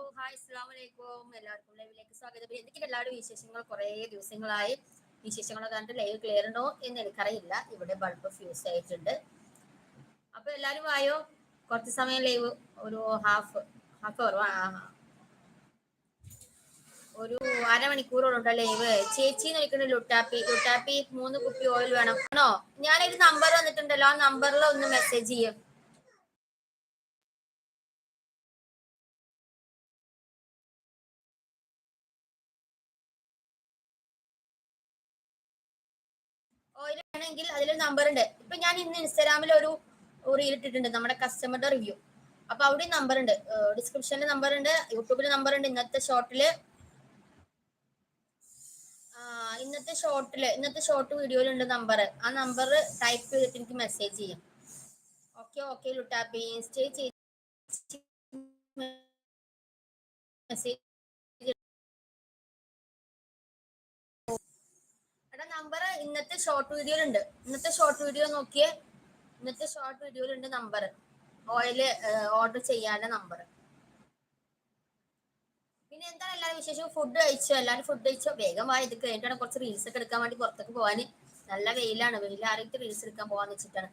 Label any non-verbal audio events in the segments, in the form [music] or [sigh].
Hi അസ്സാം വലൈക്കും എല്ലാവർക്കും ലൈവിലേക്ക് സ്വാഗതം. എന്തൊക്കെ എല്ലാവരും വിശേഷങ്ങൾ? കുറേ ദിവസങ്ങളായി. വിശേഷങ്ങളൊക്കെ കണ്ട് ലൈവ് ക്ലിയർ ഉണ്ടോ എന്ന് എനിക്കറിയില്ല. ഇവിടെ ബൾബ് ഫ്യൂസ് ആയിട്ടുണ്ട്. അപ്പൊ എല്ലാരും വായോ? കുറച്ച് സമയം ലൈവ് ഒരു ഹാഫ് ഹാഫ് അവർ ഒരു അരമണിക്കൂറോടുണ്ട് ലൈവ് ചേച്ചി എന്ന് വിളിക്കുന്ന ലുട്ടാപ്പി. ലുട്ടാപ്പി മൂന്ന് കുപ്പി ഓയിൽ വേണം. ആണോ? ഞാനൊരു നമ്പർ വന്നിട്ടുണ്ടല്ലോ. ആ നമ്പറിൽ ഒന്ന് മെസ്സേജ് ചെയ്യും. വേണമെങ്കിൽ അതിലൊരു നമ്പർ ഉണ്ട്. ഇപ്പൊ ഞാൻ ഇന്ന് ഇൻസ്റ്റാഗ്രാമിൽ ഒരു റീൽ ഇട്ടിട്ടുണ്ട് നമ്മുടെ കസ്റ്റമറുടെ റിവ്യൂ അപ്പൊ അവിടെ നമ്പർ ഉണ്ട്. ഡിസ്ക്രിപ്ഷനിൽ നമ്പർ ഉണ്ട് യൂട്യൂബിൽ നമ്പർ ഉണ്ട്. ഇന്നത്തെ ഷോർട്ടിൽ ഇന്നത്തെ ഷോർട്ടിൽ ഇന്നത്തെ ഷോർട്ട് വീഡിയോയിലുണ്ട് നമ്പർ ആ നമ്പർ ടൈപ്പ് ചെയ്തിട്ട് എനിക്ക് മെസ്സേജ് ചെയ്യും. ഓക്കെ ഓക്കെ ലുട്ടാപ്പി ഇൻസ്റ്റേ ചെയ്ത് മെസ്സേജ് നമ്പർ ഇന്നത്തെ ഷോർട്ട് വീഡിയോയിലുണ്ട് ഇന്നത്തെ ഷോർട്ട് വീഡിയോ നോക്കിയേ. ഇന്നത്തെ ഷോർട്ട് വീഡിയോയിലുണ്ട് നമ്പർ ഓയിൽ ഓർഡർ ചെയ്യാനുള്ള നമ്പർ പിന്നെ എന്താണ് എല്ലാവരും വിശേഷം? ഫുഡ് കഴിച്ചോ? എല്ലാവരും ഫുഡ് കഴിച്ചോ? വേഗം വായി ഇത് കഴിഞ്ഞിട്ടാണ് കുറച്ച് റീൽസ് ഒക്കെ എടുക്കാൻ വേണ്ടി പുറത്തേക്ക് പോകാൻ നല്ല വെയിലാണ്. വെയിലാറിയിട്ട് റീൽസ് എടുക്കാൻ പോകാന്ന് വെച്ചിട്ടാണ്.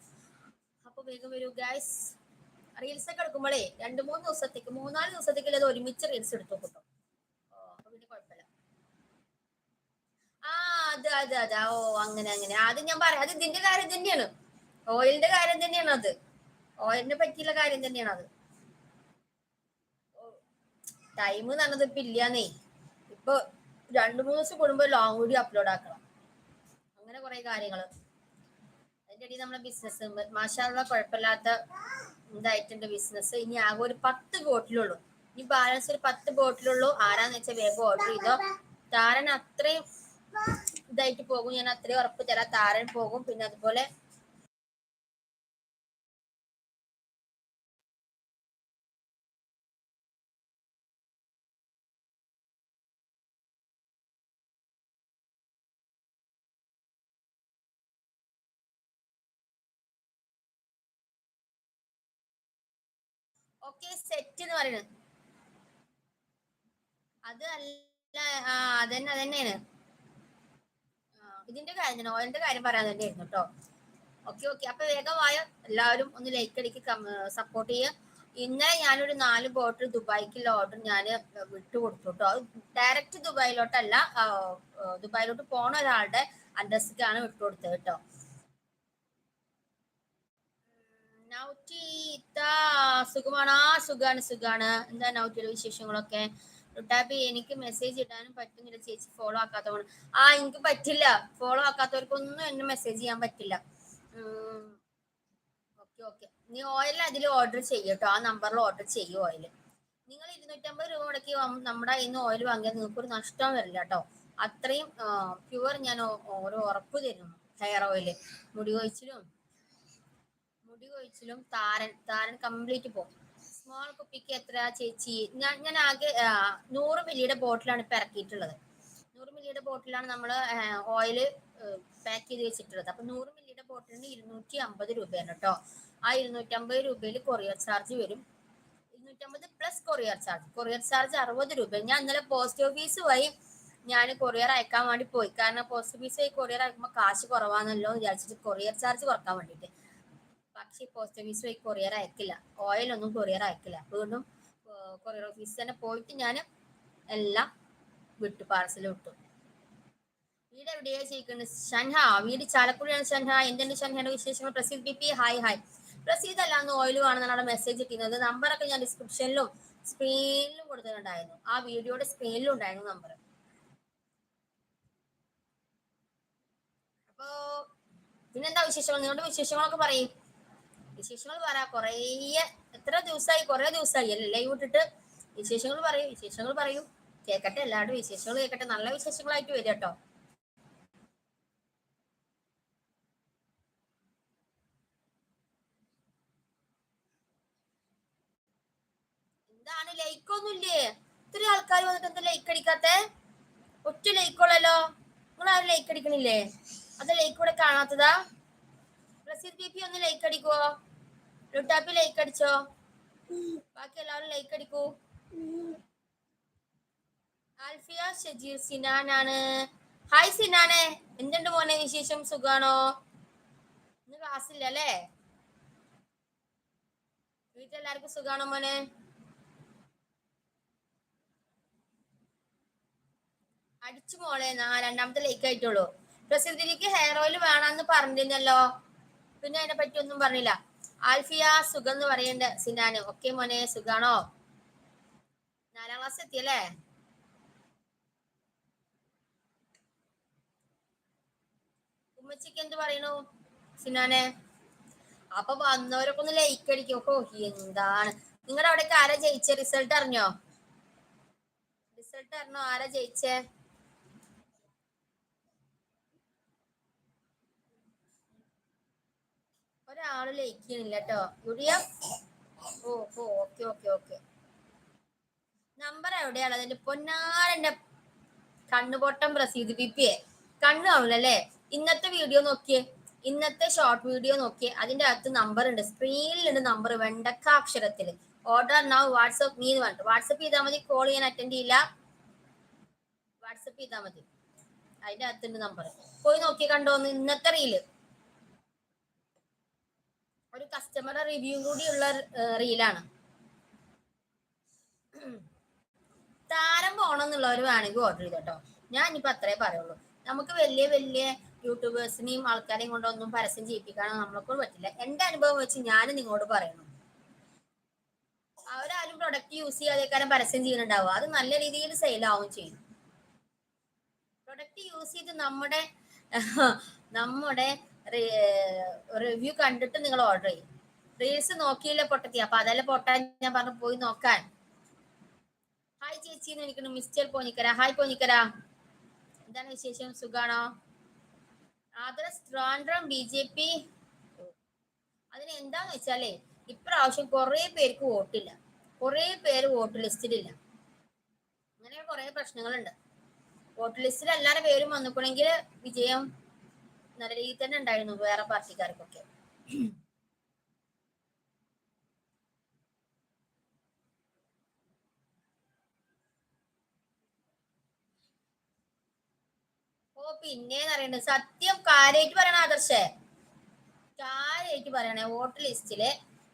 അപ്പൊ വേഗം വരൂ ഗ്യാസ് റീൽസ് ഒക്കെ എടുക്കുമ്പോഴേ രണ്ട് മൂന്ന് ദിവസത്തേക്ക് മൂന്നാൽ ദിവസത്തേക്ക് അത് ഒരുമിച്ച് റീൽസ് എടുത്തു കേട്ടോ അപ്പൊ പിന്നെ കുഴപ്പമില്ല ആ അത് അത് അത്. ഓ അങ്ങനെ അങ്ങനെ. അത് ഞാൻ പറയാം. അത് ഇതിന്റെ കാര്യം തന്നെയാണ്. ഓയിലിന്റെ കാര്യം തന്നെയാണ് അത്. ഓയിലിനെ പറ്റിയുള്ള കാര്യം തന്നെയാണ് അത്. ടൈം നല്ലത് ഇപ്പൊ ഇല്ലാന്നേ. ഇപ്പൊ രണ്ടു മൂന്ന് ദിവസം കൂടുമ്പോ ലോങ് വീഡിയോ അപ്ലോഡ് ആക്കണം. അങ്ങനെ കുറെ കാര്യങ്ങൾ. അതിന്റെ ഇടയിൽ നമ്മുടെ ബിസിനസ് മാഷാള്ള കുഴപ്പമില്ലാത്ത ഇതായിട്ടുണ്ട് ബിസിനസ് ഇനി ആകെ ഒരു പത്ത് ബോട്ടിലുള്ളൂ. ഇനി ബാലൻസ് ഒരു പത്ത് ബോട്ടിലുള്ളൂ. ആരാന്ന് വെച്ചാൽ വേഗം ഓർഡർ ചെയ്തോ. താരൻ അത്രയും ഇതായിട്ട് പോകും. ഞാൻ അത്രയും ഉറപ്പ് തരാം. താരൻ പോകും. പിന്നെ അതുപോലെ ഓക്കെ സെറ്റ് എന്ന് പറയുന്നത്. അത് അല്ല ആ അതന്നെ അതന്നെയാണ്. ഇതിന്റെ കാര്യം ഞാൻ ഓയിലിന്റെ കാര്യം പറയാൻ തന്നെയായിരുന്നു കേട്ടോ. ഓക്കെ ഓക്കെ അപ്പൊ വേഗമായ? എല്ലാവരും ഒന്ന് ലൈക്ക് അടിക്ക് സപ്പോർട്ട് ചെയ്യുക ഇന്നലെ ഞാനൊരു നാല് ബോട്ടിൽ ദുബായിക്കുള്ള ഓർഡർ ഞാൻ വിട്ടു കൊടുത്തു കേട്ടോ. ഡയറക്റ്റ് ദുബായിലോട്ടല്ല ദുബായിലോട്ട് പോണ ഒരാളുടെ അഡ്രസ്സിക്കാണ് വിട്ടു കൊടുത്തത് കേട്ടോ. നൗറ്റി സുഖമാണ്? സുഖാണ് സുഖാണ്. എന്താ നൗറ്റിയുടെ വിശേഷങ്ങളൊക്കെ? ലുട്ടാപ്പി എനിക്ക് മെസ്സേജ് ഇടാനും പറ്റുന്നില്ല. ചേച്ചി ഫോളോ ആക്കാത്തവണ് ആ എനിക്ക് പറ്റില്ല. ഫോളോ ആക്കാത്തവർക്കൊന്നും എന്നെ മെസ്സേജ് ചെയ്യാൻ പറ്റില്ല. ഓക്കെ ഓക്കെ നീ ഓയിൽ അതിൽ ഓർഡർ ചെയ്യട്ടോ ആ നമ്പറിൽ ഓർഡർ ചെയ്യും ഓയിൽ നിങ്ങൾ ഇരുന്നൂറ്റമ്പത് രൂപ മുടക്കി നമ്മുടെ നിന്ന് ഓയിൽ വാങ്ങിയാൽ നിങ്ങൾക്ക് ഒരു നഷ്ടം വരില്ല കേട്ടോ അത്രയും പ്യുവർ ഞാൻ ഓരോ ഉറപ്പ് തരുന്നു. ഹെയർ ഓയിൽ മുടി കൊഴിച്ചിലും മുടി കൊഴിച്ചിലും താരൻ താരൻ കംപ്ലീറ്റ് പോകും സ്മോൾ കുപ്പിക്ക് എത്ര ചേച്ചി? ഞാൻ ഞാൻ ആകെ നൂറ് മില്ലിയുടെ ബോട്ടിലാണ് ഇപ്പൊ ഇറക്കിയിട്ടുള്ളത്. നൂറ് മില്ലിയുടെ ബോട്ടിലാണ് നമ്മൾ ഓയിൽ പാക്ക് ചെയ്ത് വെച്ചിട്ടുള്ളത്. അപ്പൊ നൂറ് മില്ലിയുടെ ബോട്ടിലിന് ഇരുന്നൂറ്റി അമ്പത് രൂപയാണ് കേട്ടോ. ആ ഇരുന്നൂറ്റി അമ്പത് രൂപയിൽ കൊറിയർ ചാർജ് വരും. ഇരുന്നൂറ്റമ്പത് plus courier charge. Courier charge അറുപത് രൂപ. ഞാൻ ഇന്നലെ പോസ്റ്റ് ഓഫീസ് വഴി ഞാൻ കൊറിയർ അയക്കാൻ വേണ്ടി പോയി. കാരണം പോസ്റ്റ് ഓഫീസ് വഴി കൊറിയർ അയക്കുമ്പോൾ കാശ് കുറവാണല്ലോ എന്ന് വിചാരിച്ചിട്ട് കൊറിയർ ചാർജ് കുറയ്ക്കാൻ വേണ്ടിയിട്ട്. പക്ഷേ പോസ്റ്റ് ഓഫീസ് വഴി കൊറിയർ അയക്കില്ല. ഓയിൽ ഒന്നും കൊറിയർ അയക്കില്ല. വീണ്ടും കൊറിയർ ഓഫീസിൽ തന്നെ പോയിട്ട് ഞാൻ എല്ലാം വിട്ടു പാർസൽ വിട്ടു. വീട് എവിടെയാ ചെയ്യിക്കുന്നത് ഷൻഹ വീട് ചാലക്കുടിയാണ് ഷൻഹ. എന്തുണ്ട് ഷൻഹയുടെ വിശേഷങ്ങൾ? Praseed B P hi hi Praseed അല്ലാന്ന് ഓയിൽ വേണമെന്നാണ് അവിടെ മെസ്സേജ് ഇട്ടിരുന്നത്. നമ്പറൊക്കെ ഞാൻ ഡിസ്ക്രിപ്ഷനിലും സ്ക്രീനിലും കൊടുത്തിട്ടുണ്ടായിരുന്നു. ആ വീഡിയോയുടെ സ്ക്രീനിലും ഉണ്ടായിരുന്നു നമ്പർ അപ്പോ പിന്നെന്താ വിശേഷങ്ങൾ? നിങ്ങളുടെ വിശേഷങ്ങളൊക്കെ പറയും. വിശേഷങ്ങൾ പറ. കൊറേ എത്ര ദിവസമായി കുറേ ദിവസമായി അല്ലേ? ലൈവ് വിശേഷങ്ങൾ പറയും വിശേഷങ്ങൾ പറയും. കേക്കട്ടെ എല്ലാവരുടെ വിശേഷങ്ങൾ കേക്കട്ടെ. നല്ല വിശേഷങ്ങളായിട്ട് വരും കേട്ടോ. എന്താണ്? ലൈക്ക് ഒന്നുമില്ലേ ഇത്ര ആൾക്കാർ വന്നിട്ട് എന്താ ലൈക്ക് അടിക്കാത്ത? ഒറ്റ ലൈക്കുള്ളല്ലോ നിങ്ങൾ ആരും ലൈക്ക് അടിക്കണില്ലേ? അത് ലൈക്ക് ഇവിടെ കാണാത്തതാ. പ്രസിദ്ധ ബി പി ഒന്ന് ലൈക്ക് അടിക്കുവോ? ലുട്ടാപ്പി ലൈക്ക് അടിച്ചോ? ബാക്കി എല്ലാവരും ലൈക്ക് അടിക്കൂ. ആൽഫിയ ഷജീർ സിനാനാണ് ഹായ് സിനാനെ. എന്തുണ്ട് മോനെ വിശേഷം? സുഖാണോ? ഇന്ന് ക്ലാസ് ഇല്ല അല്ലേ? വീട്ടിലെല്ലാവർക്കും സുഖാണോ മോനെ? അടിച്ചു മോളെ നാ രണ്ടാമത്തെ ലൈക്ക് ആയിട്ടുള്ളൂ. പ്രസിദ്ധിക്ക് ഹെയർ ഓയിൽ വേണമെന്ന് പറഞ്ഞിരുന്നല്ലോ. പിന്നെ അതിനെ പറ്റി ഒന്നും പറഞ്ഞില്ല. ആൽഫിയ സുഖം എന്ന് പറയണ്ട സിനാന്. ഓക്കെ മോനെ സുഖാണോ? നാലാം ക്ലാസ് എത്തിയല്ലേ? ഉമ്മച്ചിക്ക് എന്ത് പറയണു സിനാനെ? അപ്പൊ വന്നവരൊക്കെ ഒന്ന് ലൈക്ക് അടിക്കും. ഓ എന്താണ്? നിങ്ങളുടെ അവിടേക്ക് ആരാ ജയിച്ച? റിസൾട്ട് അറിഞ്ഞോ? റിസൾട്ട് അറിഞ്ഞോ? ആരാ ജയിച്ചേ? ഒരാൾ ലൈക്ക് കേട്ടോ യുഡിയ ഓ ഓ ഓക്കെ ഓക്കെ ഓക്കെ. നമ്പർ എവിടെയാണ്? അതിന്റെ പൊന്നാരന്റെ കണ്ണുപൊട്ടം പ്രസീദ് പിപ്പിയെ കണ്ണു കാണില്ലല്ലേ ഇന്നത്തെ വീഡിയോ നോക്കിയേ. ഇന്നത്തെ ഷോർട്ട് വീഡിയോ നോക്കിയേ. അതിന്റെ അകത്ത് നമ്പർ ഉണ്ട്. സ്ക്രീനിലുണ്ട് നമ്പർ വെണ്ടക്ക അക്ഷരത്തിൽ ഓർഡർ നൗ വാട്സപ്പ് മീ എന്ന് പറഞ്ഞിട്ട്. വാട്സപ്പ് ചെയ്താൽ മതി. കോൾ ചെയ്യാൻ അറ്റൻഡ് ചെയ്യില്ല. വാട്സപ്പ് ചെയ്താൽ മതി. അതിന്റെ അകത്തുണ്ട് നമ്പർ പോയി നോക്കി കണ്ടോന്ന് ഇന്നത്തെ റീൽ ഒരു കസ്റ്റമർ റിവ്യൂ കൂടിയുള്ള റീലാണ് താരം പോണെന്നുള്ളവർ വേണമെങ്കിൽ ഓർഡർ ചെയ്തോട്ടോ. ഞാൻ ഇനിയിപ്പോ അത്രേ പറയുള്ളൂ. നമുക്ക് വലിയ വലിയ യൂട്യൂബേഴ്സിനെയും ആൾക്കാരെയും കൊണ്ടൊന്നും പരസ്യം ചെയ്യിപ്പിക്കാനോ നമ്മളെക്കൊണ്ട് പറ്റില്ല. എന്റെ അനുഭവം വെച്ച് ഞാൻ നിങ്ങളോട് പറയുന്നു. അവരാരും പ്രൊഡക്റ്റ് യൂസ് ചെയ്യാതെ പരസ്യം ചെയ്യുന്നുണ്ടാവുക. അത് നല്ല രീതിയിൽ സെയിൽ ആവും ചെയ്യും. പ്രൊഡക്റ്റ് യൂസ് ചെയ്ത് നമ്മുടെ [laughs] നമ്മുടെ റിവ്യൂ കണ്ടിട്ട് നിങ്ങൾ ഓർഡർ ചെയ്യും. റീൽസ് നോക്കിയില്ല പൊട്ടത്തി? അപ്പൊ അതല്ല പൊട്ടാൻ ഞാൻ പറഞ്ഞു പോയി നോക്കാൻ. ഹായ് ചേച്ചി എന്ന് മിസ്റ്റർ പോനിക്കര. ഹായ് പോനിക്കര. എന്താണ് വിശേഷം? സുഖാണോ? Trivandrum B J P. അതിന് എന്താന്ന് വെച്ചാലേ ഇപ്രാവശ്യം കുറെ പേർക്ക് വോട്ടില്ല. കുറെ പേര് വോട്ട് ലിസ്റ്റിലില്ല. അങ്ങനെ കുറെ പ്രശ്നങ്ങളുണ്ട്. വോട്ട് ലിസ്റ്റിൽ എല്ലാവരുടെ പേരും വന്നിക്കണമെങ്കിൽ വിജയം നല്ല രീതിയിൽ തന്നെ ഉണ്ടായിരുന്നു വേറെ പാർട്ടിക്കാർക്കൊക്കെ. ഓ പിന്നെ പറയണ്ടത് സത്യം കാര്യമായിട്ട് പറയണ ആദർശേ. കാര്യമായിട്ട് പറയണേ വോട്ട് ലിസ്റ്റിൽ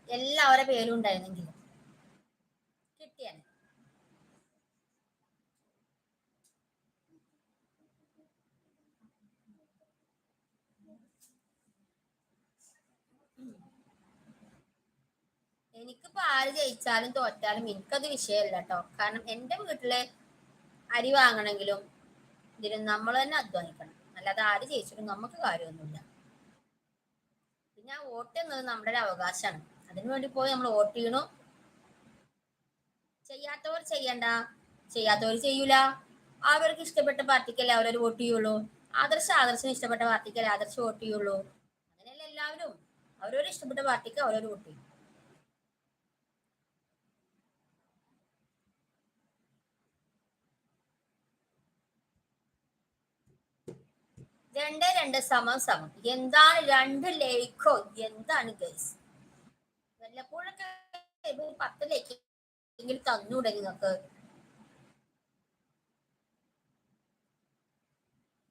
എല്ലാവരുടെ പേരും ഉണ്ടായിരുന്നെങ്കിൽ എനിക്കിപ്പോ ആര് ജയിച്ചാലും തോറ്റാലും എനിക്കത് വിഷയമല്ല കേട്ടോ കാരണം എന്റെ വീട്ടിൽ അരി വാങ്ങണമെങ്കിലും ഇതിന് നമ്മൾ തന്നെ അധ്വാനിക്കണം. അല്ലാതെ ആര് ജയിച്ചിട്ടും നമുക്ക് കാര്യമൊന്നുമില്ല. പിന്നെ വോട്ട് എന്നത് നമ്മുടെ ഒരു അവകാശമാണ്. അതിനു വേണ്ടി പോയി നമ്മൾ വോട്ട് ചെയ്യണു. ചെയ്യാത്തവർ ചെയ്യണ്ട. ചെയ്യാത്തവർ ചെയ്യൂല. അവർക്ക് ഇഷ്ടപ്പെട്ട പാർട്ടിക്കല്ലേ അവരൊരു വോട്ട് ചെയ്യുള്ളൂ. ആദർശ ആദർശന് ഇഷ്ടപ്പെട്ട പാർട്ടിക്കല്ലേ ആദർശ് വോട്ട് ചെയ്യുള്ളൂ. അങ്ങനെയല്ല എല്ലാവരും. അവരോട് ഇഷ്ടപ്പെട്ട പാർട്ടിക്ക് അവരൊരു വോട്ട് ചെയ്യും. രണ്ട് രണ്ട് സമം സമം. എന്താണ് രണ്ട് ലേക്കോ എന്താണ് ഗൈസ് വല്ലപ്പോഴൊക്കെ പത്ത് ലേക്ക് എങ്കിൽ തന്നൂടെ നിങ്ങൾക്ക്?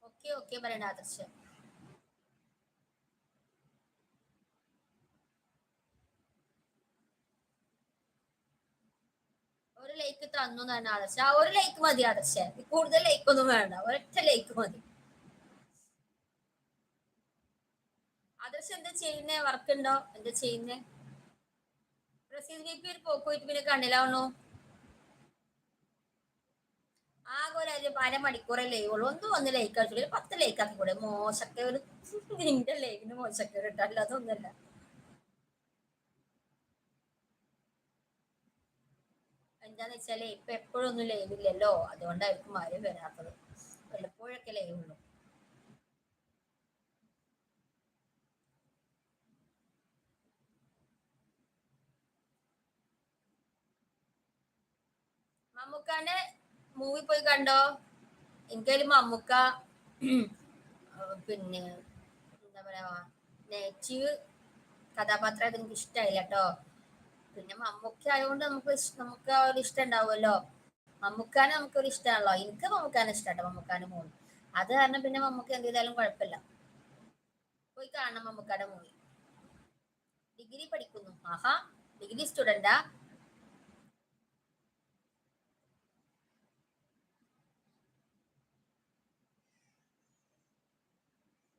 ഓക്കെ ഓക്കെ പറയണ ആദർശം. ഒരു ലേക്ക് തന്നു എന്നാണ് ആദർശ. ആ ഒരു ലേക്ക് മതി ആദർശ. കൂടുതൽ ലേക്ക് ഒന്നും വേണ്ട. ഒരൊറ്റ ലേക്ക് മതി. എന്താ ചെയ്യുന്നേ? വർക്ക് ഉണ്ടോ? എന്താ ചെയ്യുന്നേ? അരമണിക്കൂറല്ലേ ഉള്ളൂ. ലേക്ക് ഒരു പത്ത് ലൈക്ക് ആക്കി കൂടെ. മോശക്കെ ഒരു നിന്റെ ലൈക്കിന് മോശക്കെ കിട്ടാല്ല അതൊന്നുമല്ല എന്താന്ന് വെച്ചാൽ ഇപ്പൊ എപ്പോഴും ഒന്നും ലൈവ് ഇല്ലല്ലോ. അതുകൊണ്ടായിരിക്കും ആരും വരാത്തത്. വല്ലപ്പോഴൊക്കെ ലൈവ് ഉള്ളൂ. മമ്മൂക്കാന്റെ മൂവി പോയി കണ്ടോ? എനിക്കതിൽ മമ്മൂക്ക. പിന്നെ എന്താ പറയാ നെഗറ്റീവ് കഥാപാത്രമായിട്ട് എനിക്ക് ഇഷ്ടമായില്ല കേട്ടോ. പിന്നെ മമ്മൂക്ക ആയതുകൊണ്ട് നമുക്ക് നമുക്ക് ആ ഒരു ഇഷ്ടം ഉണ്ടാവുമല്ലോ. മമ്മൂക്കാനെ നമുക്കൊരു ഇഷ്ടമാണല്ലോ എനിക്ക് മമ്മൂക്കാനെ ഇഷ്ടമാട്ടോ മമ്മൂക്കാന്റെ മൂവി അത് കാരണം പിന്നെ മമ്മൂക്ക് എന്ത് ചെയ്താലും കുഴപ്പമില്ല. പോയി കാണണം മമ്മൂക്കാടെ മൂവി ഡിഗ്രി പഠിക്കുന്നു. ആഹാ ഡിഗ്രി സ്റ്റുഡന്റാ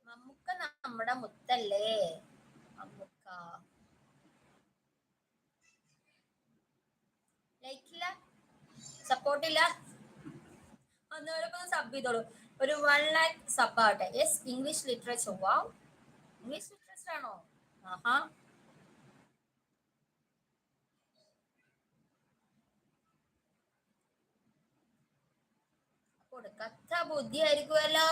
മമ്മൂക്ക നമ്മുടെ മുത്തല്ലേ? അമ്മുക്ക. ലൈക്കില്ല സപ്പോർട്ടില്ല? ഒന്നോടൊപ്പം സബ് ചെയ്തോളൂ. ഒരു വൺ ലാക്ക് സബ് ആവട്ടെ. Yes English literature wow English literature ആണോ? ആഹാ. കൊടുക്കത്ത ബുദ്ധി ആയിരിക്കുമല്ലോ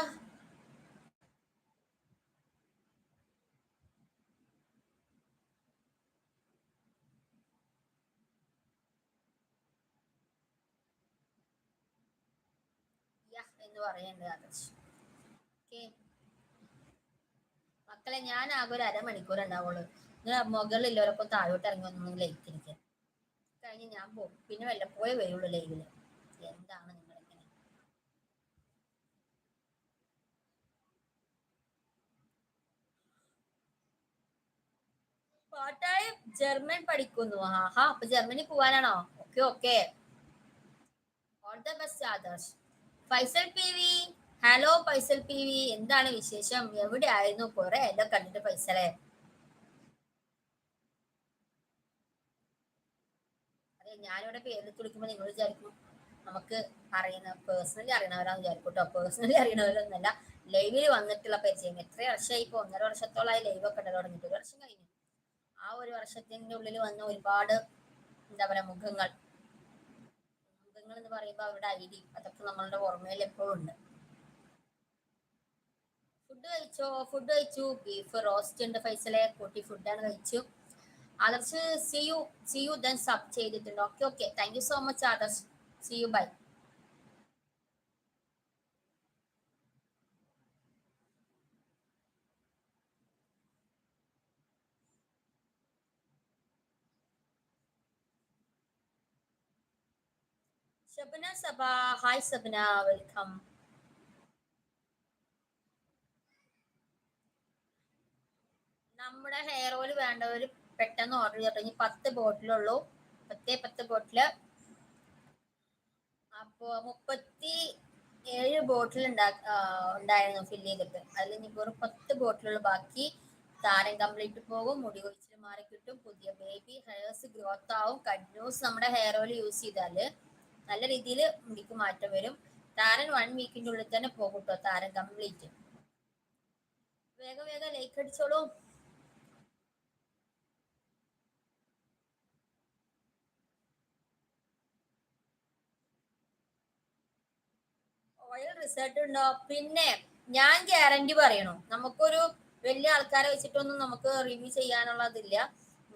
യ എന്ന് പറയേണ്ടത് ആദർശ്. മക്കളെ ഞാൻ ആകെ ഒരു അരമണിക്കൂർ ഉണ്ടാവുള്ളൂ. നിങ്ങൾ മുകളിലുള്ളവരൊക്കെ താഴോട്ട് ഇറങ്ങി വന്നു ലൈറ്റ് ഇരിക്കാൻ കഴിഞ്ഞ് ഞാൻ പോകും പിന്നെ വല്ലപ്പോഴേ വരുള്ളൂ ലൈവിൽ എന്താണ് നിങ്ങൾ പാട്ടായി ജർമ്മൻ പഠിക്കുന്നു. ആഹാ അപ്പൊ Germany പോവാനാണോ? Okay okay. All the best Adarsh. Faisal P V. Hello Faisal P V. എന്താണ് വിശേഷം? എവിടെ ആയിരുന്നു കുറെ എല്ലാം കണ്ടിട്ട് ഫൈസലെ? അതെ ഞാനിവിടെ പേര് വിളിക്കുമ്പോൾ നിങ്ങൾ വിചാരിക്കും നമുക്ക് അറിയുന്ന പേഴ്സണലി അറിയണവരാന്ന് വിചാരിക്കും കേട്ടോ പേഴ്സണലി അറിയണവരൊന്നല്ല ലൈവിൽ വന്നിട്ടുള്ള പരിചയം. എത്ര വർഷമായി ഇപ്പൊ ഒന്നര വർഷത്തോളമായി ലൈവ് ഒക്കെ ഇടൽ തുടങ്ങിയിട്ട്. ഒരു വർഷം കഴിഞ്ഞു. ആ ഒരു വർഷത്തിന്റെ ഉള്ളിൽ വന്ന ഒരുപാട് എന്താ പറയാ മുഖങ്ങൾ. മുഖങ്ങൾ എന്ന് പറയുമ്പോൾ അവരുടെ അരി അതൊക്കെ നമ്മളുടെ ഓർമ്മയിൽ എപ്പോഴും ഉണ്ട്. ഫുഡ് കഴിച്ചോ? ഫുഡ് കഴിച്ചു. ബീഫ് റോസ്റ്റ് ഉണ്ട്. ഫൈസലെ കൂട്ടി ഫുഡാണ് കഴിച്ചു. Adarsh see you see you then sub ചെയ്തിട്ടുണ്ട്. Okay okay thank you so much Adarsh. See you bye Shabana Saba hi Sabana welcome. നമ്മുടെ ഹെയർ ഓയിൽ വേണ്ടവർ പെട്ടെന്ന് ഓർഡർ ചെയ്തിട്ടുണ്ടെങ്കിൽ പത്ത് ബോട്ടിലുള്ളൂ പത്തേ പത്ത് ബോട്ടിൽ അപ്പോ മുപ്പത്തി ഏഴ് ബോട്ടിൽ ഉണ്ടാ ഉണ്ടായിരുന്നു ഫില്ല് ചെയ്തിട്ട്. അതിൽ ഇനി വെറും പത്ത് ബോട്ടിലുള്ള ബാക്കി താരം കംപ്ലീറ്റ് പോകും. മുടി കൊഴിച്ചിൽ മാറി കിട്ടും പുതിയ ബേബി ഹെയർസ് ഗ്രോത്ത് ആവും. കണ്ടിന്യൂസ് നമ്മുടെ ഹെയർ ഓയിൽ യൂസ് ചെയ്താൽ നല്ല രീതിയിൽ മുടിക്ക് മാറ്റം വരും. താരൻ വൺ വീക്കിന്റെ ഉള്ളിൽ തന്നെ പോകും കേട്ടോ താരൻ കംപ്ലീറ്റ് വേഗം വേഗം ലൈക്ക് അടിച്ചോളൂ. ഓയിൽ റിസൾട്ട് ഉണ്ടോ? പിന്നെ ഞാൻ ഗ്യാരണ്ടി പറയണോ. നമുക്കൊരു വലിയ ആൾക്കാരെ വെച്ചിട്ടൊന്നും നമുക്ക് റിവ്യൂ ചെയ്യാനുള്ളതില്ല.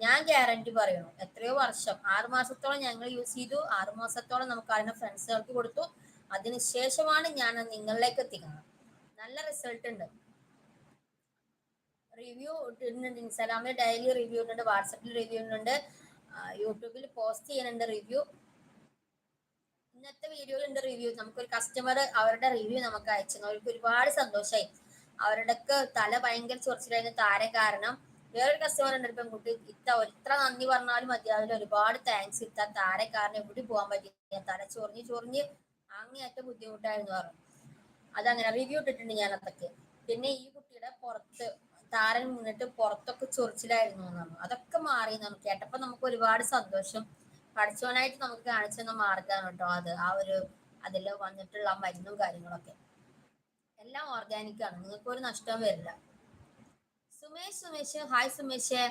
ഞാൻ ഗ്യാരണ്ടി പറയുന്നു എത്രയോ വർഷം ആറു മാസത്തോളം ഞങ്ങൾ യൂസ് ചെയ്തു. ആറു മാസത്തോളം നമുക്ക് അതിനെ ഫ്രണ്ട്സുകൾക്ക് കൊടുത്തു. അതിനുശേഷമാണ് ഞാൻ നിങ്ങളിലേക്ക് എത്തിക്കുന്നത്. നല്ല റിസൾട്ട് ഉണ്ട്. റിവ്യൂ ഇട്ടിട്ടുണ്ട്. ഇൻസ്റ്റാഗ്രാമിൽ ഡെയിലി റിവ്യൂ ഇട്ടുണ്ട് വാട്സപ്പിൽ റിവ്യൂ ഇട്ടുണ്ട് യൂട്യൂബിൽ പോസ്റ്റ് ചെയ്യുന്നുണ്ട് റിവ്യൂ ഇന്നത്തെ വീഡിയോയിൽ ഉണ്ട് റിവ്യൂ നമുക്കൊരു കസ്റ്റമർ അവരുടെ റിവ്യൂ നമുക്ക് അയച്ചു അവർക്ക് ഒരുപാട് സന്തോഷമായി അവരുടെയൊക്കെ തല ഭയങ്കര ചൊറിച്ചിലായിരുന്നു. താര കാരണം വേറൊരു കസ്റ്റമർ ഉണ്ട് ഒരു പെൺകുട്ടി. ഇത്ത എത്ര നന്ദി പറഞ്ഞാലും മതിയാവില്ല ഒരുപാട് താങ്ക്സ് ഇത്ത താര കാരണം എവിടെ പോകാൻ പറ്റില്ല തല ചൊറിഞ്ഞ് ചൊറിഞ്ഞ് അങ്ങേറ്റ ബുദ്ധിമുട്ടായിരുന്നു പറഞ്ഞു. അതങ്ങനെ റിവ്യൂ ഇട്ടിട്ടുണ്ട് ഞാൻ അതൊക്കെ. പിന്നെ ഈ കുട്ടിയുടെ പുറത്ത് താരൻ നിന്നിട്ട് പുറത്തൊക്കെ ചൊറിച്ചിലായിരുന്നു എന്നാണ് അതൊക്കെ മാറി നമുക്ക് കേട്ടപ്പോ നമുക്ക് ഒരുപാട് സന്തോഷം. പഠിച്ചവനായിട്ട് നമുക്ക് കാണിച്ചു തന്ന മാർഗമാണ് കേട്ടോ അത്. ആ ഒരു അതിൽ വന്നിട്ടുള്ള മരുന്നും കാര്യങ്ങളൊക്കെ. എല്ലാം ഓർഗാനിക് ആണ്. നിങ്ങൾക്ക് ഒരു നഷ്ടവും വരില്ല. സുമേഷ് സുമേഷ്. ഹായ് സുമേഷ്.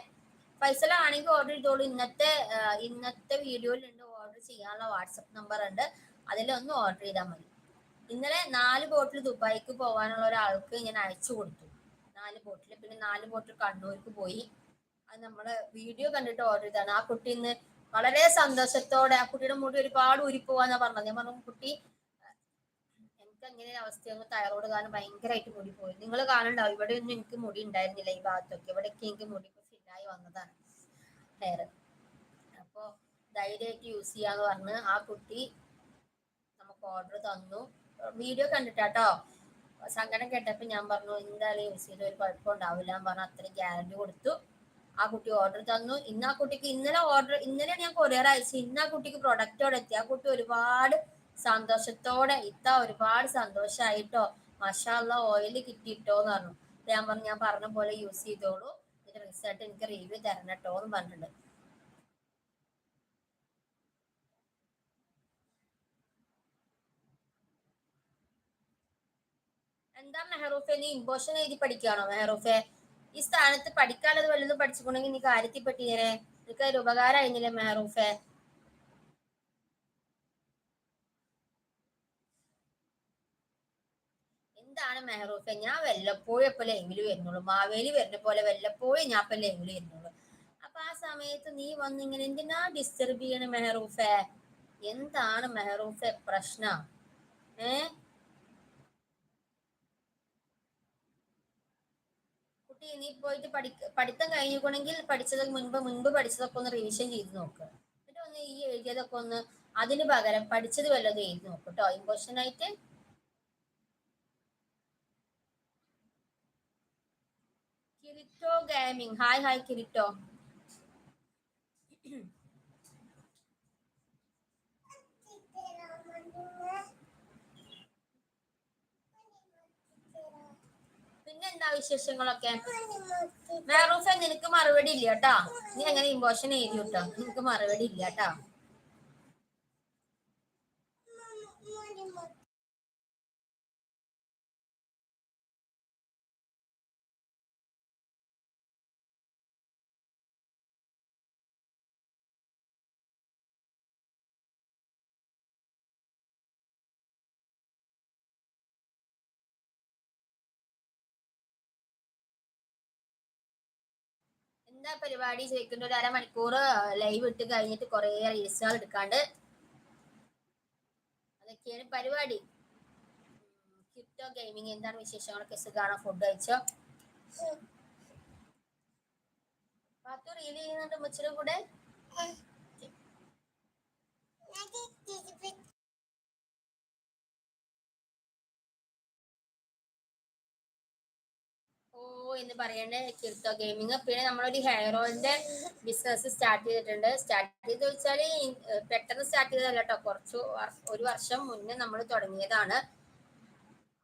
ഫൈസല ആണെങ്കിൽ ഓർഡർ ചെയ്തോളൂ. ഇന്നത്തെ ഇന്നത്തെ വീഡിയോയിൽ ഉണ്ട് ഓർഡർ ചെയ്യാനുള്ള വാട്സപ്പ് നമ്പർ ഉണ്ട്. അതിലൊന്ന് ഓർഡർ ചെയ്താൽ മതി. ഇന്നലെ നാല് ബോട്ടിൽ ദുബായിക്ക് പോകാനുള്ള ഒരാൾക്ക് ഞാൻ അയച്ചു കൊടുത്തു. നാല് ബോട്ടിൽ പിന്നെ നാല് ബോട്ടിൽ കണ്ണൂർക്ക് പോയി. അത് നമ്മൾ വീഡിയോ കണ്ടിട്ട് ഓർഡർ ചെയ്താണ് ആ കുട്ടി ഇന്ന് വളരെ സന്തോഷത്തോടെ ആ കുട്ടിയുടെ മുടി ഒരുപാട് ഉരിപ്പോവാന്നാ പറഞ്ഞത്. ഞാൻ പറഞ്ഞു കുട്ടി എനിക്ക് അങ്ങനെ ഒരു അവസ്ഥയൊന്നും തൈറോയ്ഡ് കാരണം ഭയങ്കരമായിട്ട് മുടി പോയി നിങ്ങൾ കാണണ്ടാവും ഇവിടെ ഒന്നും എനിക്ക് മുടി ഉണ്ടായിരുന്നില്ല ഈ ഭാഗത്തൊക്കെ. ഇവിടെയൊക്കെ എനിക്ക് മുടി ഫില്ലായി വന്നതാണ്. ഹെയർ അപ്പോ ധൈര്യമായിട്ട് യൂസ് ചെയ്യാന്ന് പറഞ്ഞ് ആ കുട്ടി നമുക്ക് ഓർഡർ തന്നു. വീഡിയോ കണ്ടിട്ടാട്ടോ? സങ്കടം കേട്ടപ്പോൾ ഞാൻ പറഞ്ഞു എന്തായാലും യൂസ് ചെയ്ത് ഒരു കുഴപ്പം ഉണ്ടാവില്ല എന്ന് പറഞ്ഞ അത്രയും ഗ്യാരണ്ടി കൊടുത്തു. ആ കുട്ടി ഓർഡർ തന്നു. ഇന്ന് ആ കുട്ടിക്ക് ഇന്നലെ ഓർഡർ ഇന്നലെ ഞാൻ കൊറിയർ അയച്ചു ഇന്ന് ആ കുട്ടിക്ക് പ്രൊഡക്റ്റോടെ എത്തി. ആ കുട്ടി ഒരുപാട് സന്തോഷത്തോടെ ഇത്ത ഒരുപാട് സന്തോഷമായിട്ടോ മഷാല ഓയിൽ കിട്ടിയിട്ടോ എന്ന് പറഞ്ഞു ഞാൻ പറഞ്ഞു ഞാൻ പറഞ്ഞ പോലെ യൂസ് ചെയ്തോളൂ. ഇതിന്റെ റിസൾട്ട് എനിക്ക് റിവ്യൂ തരണം കേട്ടോ എന്ന് പറഞ്ഞിട്ടുണ്ട്. എന്താ മെഹറൂഫെ നീ ഇമ്പോഷൻ എഴുതി പഠിക്കുകയാണോ മെഹറൂഫെ? ഈ സ്ഥാനത്ത് പഠിക്കാനുള്ളത് വല്ലതും പഠിച്ചിട്ടുണ്ടെങ്കിൽ നീ കാര്യത്തിൽ പറ്റിയേ നിനക്ക് അതിൽ ഉപകാരമായിരുന്നില്ലേ മെഹറൂഫെ? എന്താണ് മെഹറൂഫെ? ഞാൻ വല്ലപ്പോഴും എപ്പോ ലൈവിൽ വരുന്നുള്ളൂ. മാവേലി വരുന്ന പോലെ വല്ലപ്പോഴും ഞാൻ ഇപ്പൊ ലൈവിൽ വരുന്നുള്ളൂ. അപ്പൊ ആ സമയത്ത് നീ വന്ന് ഇങ്ങനെ എന്തിനാ ഡിസ്റ്റർബ് ചെയ്യണ മെഹറൂഫെ? എന്താണ് മെഹറൂഫെ പ്രശ്നം? ഏ? കുട്ടി നീ പോയിട്ട് പഠി പഠിത്തം കഴിഞ്ഞിക്കണമെങ്കിൽ പഠിച്ചത് മുൻപ് മുൻപ് പഠിച്ചതൊക്കെ ഒന്ന് റിവിഷൻ ചെയ്ത് നോക്ക്. എന്നിട്ട് ഒന്ന് ഈ എഴുതിയതൊക്കെ ഒന്ന് അതിന് പകരം പഠിച്ചത് വല്ലതും എഴുതി നോക്ക് കേട്ടോ Kirito gaming hi hi Kirito പിന്നെ എന്താ വിശേഷങ്ങളൊക്കെ വേറൂഫ നിനക്ക് മറുപടി ഇല്ല കേട്ടാ. നീ എങ്ങനെ ഇമ്പോഷൻ എഴുതി കേട്ടോ നിനക്ക് മറുപടി ഇല്ല കേട്ടാ. എന്താ പരിപാടി? ചോദിക്കേണ്ട ഒരു അരമണിക്കൂർ ലൈവ് ഇട്ട് കഴിഞ്ഞിട്ട് കുറെ റീൽസുകൾ എടുക്കാണ്ട്. അതൊക്കെയാണ് പരിപാടി. ക്രിപ്റ്റോ ഗെയിമിംഗ് എന്താണ് വിശേഷങ്ങളൊക്കെ? സുഖമാണോ ഫുഡ് കഴിച്ചോ? പാത്തു റീൽ ചെയ്യുന്നുണ്ട് മുച്ചിലും കൂടെ. എന്ന് പറയുന്നത് കിർത്തോ ഗെയിമിങ് പിന്നെ നമ്മളൊരു ഹെയർ ഓയിലിന്റെ ബിസിനസ് സ്റ്റാർട്ട് ചെയ്തിട്ടുണ്ട്. സ്റ്റാർട്ട് ചെയ്ത് വെച്ചാൽ പെട്ടെന്ന് സ്റ്റാർട്ട് ചെയ്തതല്ല കേട്ടോ കുറച്ച് ഒരു വർഷം മുന്നേ നമ്മൾ തുടങ്ങിയതാണ്.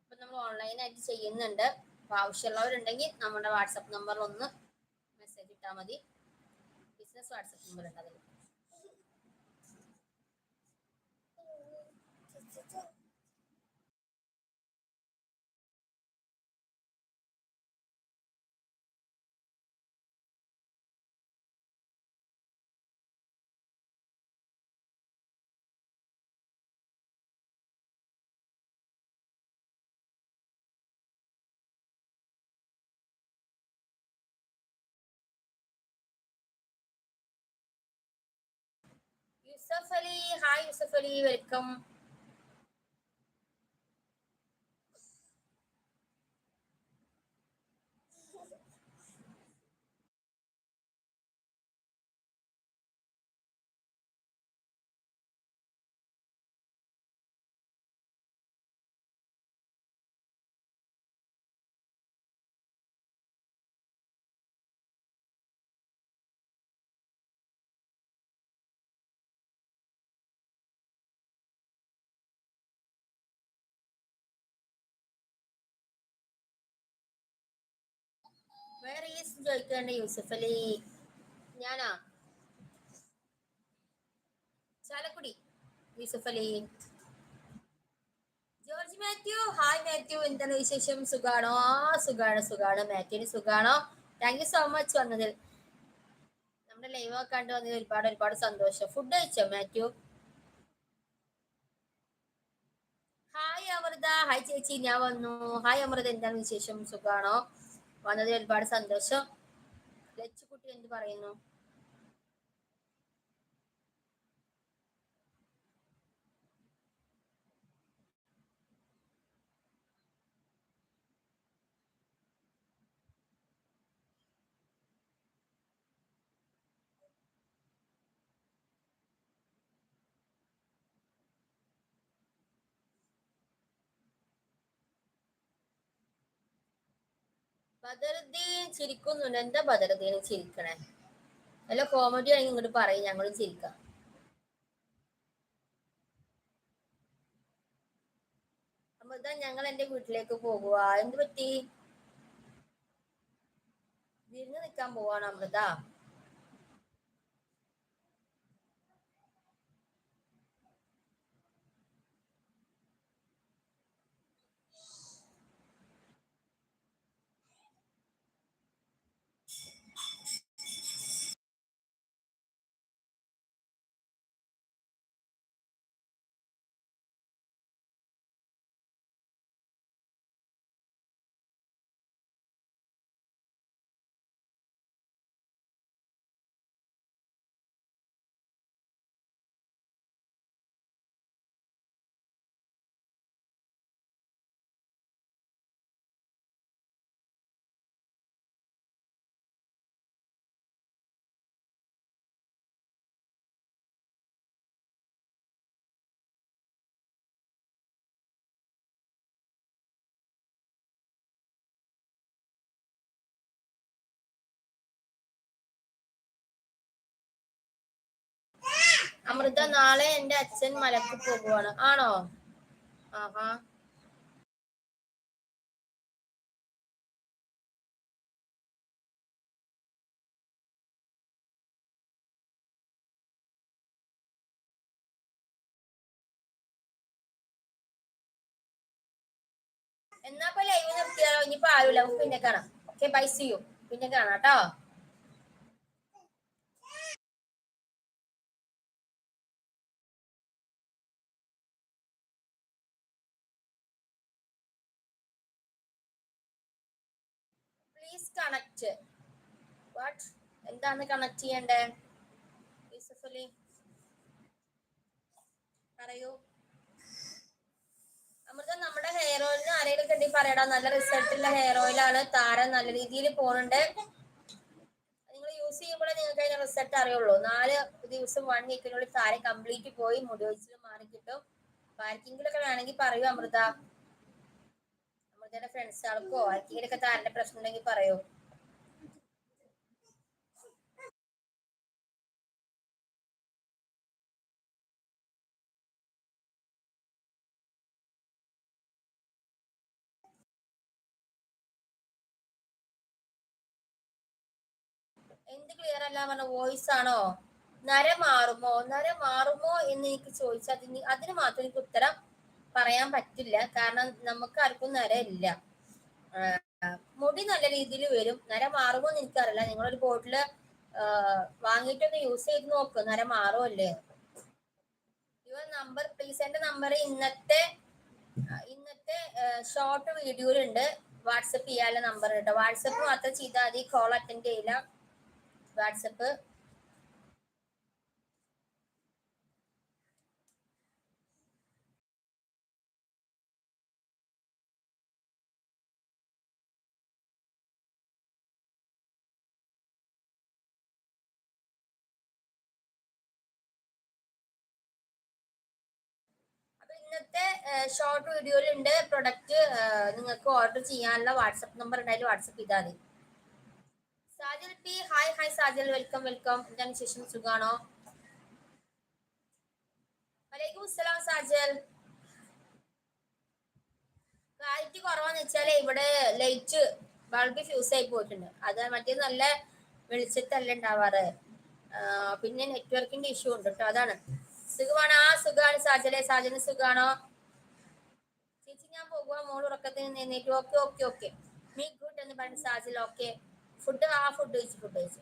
അപ്പൊ നമ്മൾ ഓൺലൈനായിട്ട് ചെയ്യുന്നുണ്ട്. അപ്പൊ ആവശ്യമുള്ളവരുണ്ടെങ്കിൽ നമ്മുടെ വാട്സപ്പ് നമ്പറിൽ ഒന്ന് മെസ്സേജ് ഇട്ടാൽ മതി. ബിസിനസ് വാട്സപ്പ് നമ്പർ ഉണ്ട് അതിൽ യൂസഫ് അലി ഹായ് യൂസഫ് അലി വെൽക്കം വേറെ ഈസ് ചോദിക്കേണ്ട യൂസഫ് അലി. ഞാനാ? ചാലക്കുടി യൂസഫ് അലി. George Mathew hi Mathew. എന്താണ് വിശേഷം? സുഖാണോ? ആ സുഖാണ് സുഖാണ്. മാത്യുവിന് സുഖാണോ? താങ്ക് യു സോ മച്ച് വന്നതിൽ നമ്മുടെ ലൈവ് ഒക്കെ കണ്ടു വന്നതിൽ ഒരുപാട് ഒരുപാട് സന്തോഷം. ഫുഡ് കഴിച്ചോ മാത്യു? ഹായ് അമൃത. ഹായ് ചേച്ചി. ഞാൻ വന്നു. ഹായ് അമൃത. എന്താണ് വിശേഷം? സുഖാണോ? വന്നതിൽ ഒരുപാട് സന്തോഷം. ലച്ചുകുട്ടി എന്ത് പറയുന്നു? ബദറുദ്ദീൻ ചിരിക്കുന്നുണ്ട്. എന്താ ബദറുദ്ദീൻ ചിരിക്കണേ? നല്ല കോമഡി ആണെങ്കിൽ ഇങ്ങോട്ട് പറയും ഞങ്ങളും ചിരിക്കാം. അമൃത ഞങ്ങൾ എന്റെ വീട്ടിലേക്ക് പോകുക എന്ത് പറ്റി? വിരുന്ന് നിൽക്കാൻ പോവാണ് അമൃത? അമൃത നാളെ എന്റെ അച്ഛൻ മലക്ക് പോകുവാണ്. ആണോ? ആഹാ. എന്നാ ലൈവ് നിർത്തിയാലോ? ഇനിയിപ്പോ ആരുമില്ല പിന്നെ കാണാം. ഓക്കെ ബൈ സി പിന്നെ കാണാം കേട്ടോ. പ്ലീസ് കണക്ട് വാട്ട് എന്താണ് കണക്ട് ചെയ്യണ്ടേ? യൂസഫലി പറയൂ. അമൃത നമ്മുടെ ഹെയർ ഓയിലിന് ആരെങ്കിലും കണ്ടി പറയടാ. നല്ല റിസൾട്ട് ഉള്ള ഹെയർ ഓയിലാണ് താരം നല്ല രീതിയിൽ പോകുന്നുണ്ട് നിങ്ങൾ യൂസ് ചെയ്യുമ്പോഴേ നിങ്ങൾക്ക് അതിന്റെ റിസൾട്ട് അറിയുള്ളൂ. നാല് ദിവസം വൺ വീക്കിനുള്ളിൽ താരം കംപ്ലീറ്റ് പോയി. മുടി വെച്ചിൽ മാറി കിട്ടും. പാർക്കിംഗിലൊക്കെ വേണമെങ്കിൽ പറയൂ അമൃത. അമൃതയുടെ ഫ്രണ്ട്സ് ആൾക്കോ ആർക്കെങ്കിലൊക്കെ താരന്റെ പ്രശ്നം ഉണ്ടെങ്കിൽ പറയോ? എന്ത് ക്ലിയർ അല്ല പറഞ്ഞ വോയിസ് ആണോ? നര മാറുമോ? നര മാറുമോ എന്ന് എനിക്ക് ചോദിച്ചാൽ അതിന് മാത്രം എനിക്ക് ഉത്തരം പറയാൻ പറ്റില്ല. കാരണം നമുക്ക് ആർക്കും നര ഇല്ല മുടി നല്ല രീതിയിൽ വരും. നര മാറുമോ എന്ന് എനിക്കറിയില്ല. നിങ്ങളൊരു ബോട്ടിൽ വാങ്ങിയിട്ടൊന്ന് യൂസ് ചെയ്ത് നോക്ക്. നര മാറുമോ അല്ലേ യുവർ നമ്പർ പ്ലീസ് എന്റെ നമ്പർ ഇന്നത്തെ ഇന്നത്തെ ഷോർട്ട് വീഡിയോയിലുണ്ട്. വാട്സപ്പ് ചെയ്യാനുള്ള നമ്പർ കേട്ടോ. വാട്സപ്പ് മാത്രം ചെയ്താൽ മതി. കോൾ അറ്റൻഡ് ചെയ്യില്ല. വാട്സപ്പ് ഇന്നത്തെ ഷോർട്ട് വീഡിയോയിലുണ്ട് പ്രൊഡക്റ്റ് നിങ്ങൾക്ക് ഓർഡർ ചെയ്യാനുള്ള വാട്സപ്പ് നമ്പർ ഉണ്ടായാലും വാട്സപ്പ് ചെയ്താൽ മതി. Sajal P hi hi Sajal welcome welcome എന്താണ് ശേഷം സുഖാണോ? വലൈക്കും അസ്സലാം സാജൽ. ക്ലാരിറ്റി കുറവാന്ന് വെച്ചാലേ ഇവിടെ ലൈറ്റ് ബൾബ് ഫ്യൂസ് ആയി പോയിട്ടുണ്ട്. അത് മറ്റേ നല്ല വെളിച്ചത്തല്ല ഉണ്ടാവാറ് പിന്നെ നെറ്റ്വർക്കിന്റെ ഇഷ്യൂ ഉണ്ട് കേട്ടോ അതാണ്. സുഖമാണ്? ആ സുഖമാണ് സാജലെ. സാജന് സുഖാണോ ചേച്ചി ഞാൻ പോകുക മോൾ ഉറക്കത്തിന് നിന്നേറ്റു okay okay okay. Me good എന്ന് പറഞ്ഞ സാജൽ ഓക്കെ. ഫുഡ് ആ ഫുഡ് കഴിച്ചു ഫുഡ് കഴിച്ചു.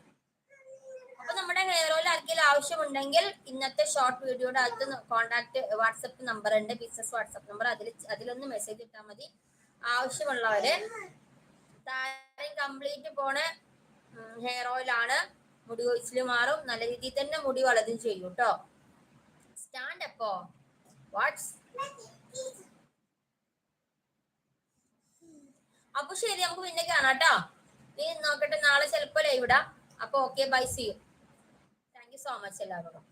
അപ്പൊ നമ്മുടെ ഹെയർ ഓയിൽ ആർക്കെങ്കിലും ആവശ്യമുണ്ടെങ്കിൽ ഇന്നത്തെ ഷോർട്ട് വീഡിയോയുടെ അകത്ത് കോൺടാക്ട് വാട്സപ്പ് നമ്പർ ഉണ്ട്. ബിസിനസ് വാട്സപ്പ് നമ്പർ അതിൽ അതിലൊന്ന് മെസ്സേജ് ഇട്ടാൽ മതി. ആവശ്യമുള്ളവര് താരം കംപ്ലീറ്റ് പോണ ഹെയർ ഓയിൽ ആണ്. മുടി കൊഴിച്ചിൽ മാറും. നല്ല രീതിയിൽ തന്നെ മുടി വളരും ചെയ്യും കേട്ടോ സ്റ്റാൻഡ് അപ്പോ What's അപ്പൊ ശരി നമുക്ക് പിന്നെ കാണാം കേട്ടോ നീ നോക്കട്ടെ നാളെ ചിലപ്പോ ലൈവ് ഇടാം. അപ്പൊ okay bye see you thank you so much എല്ലാവരോടും.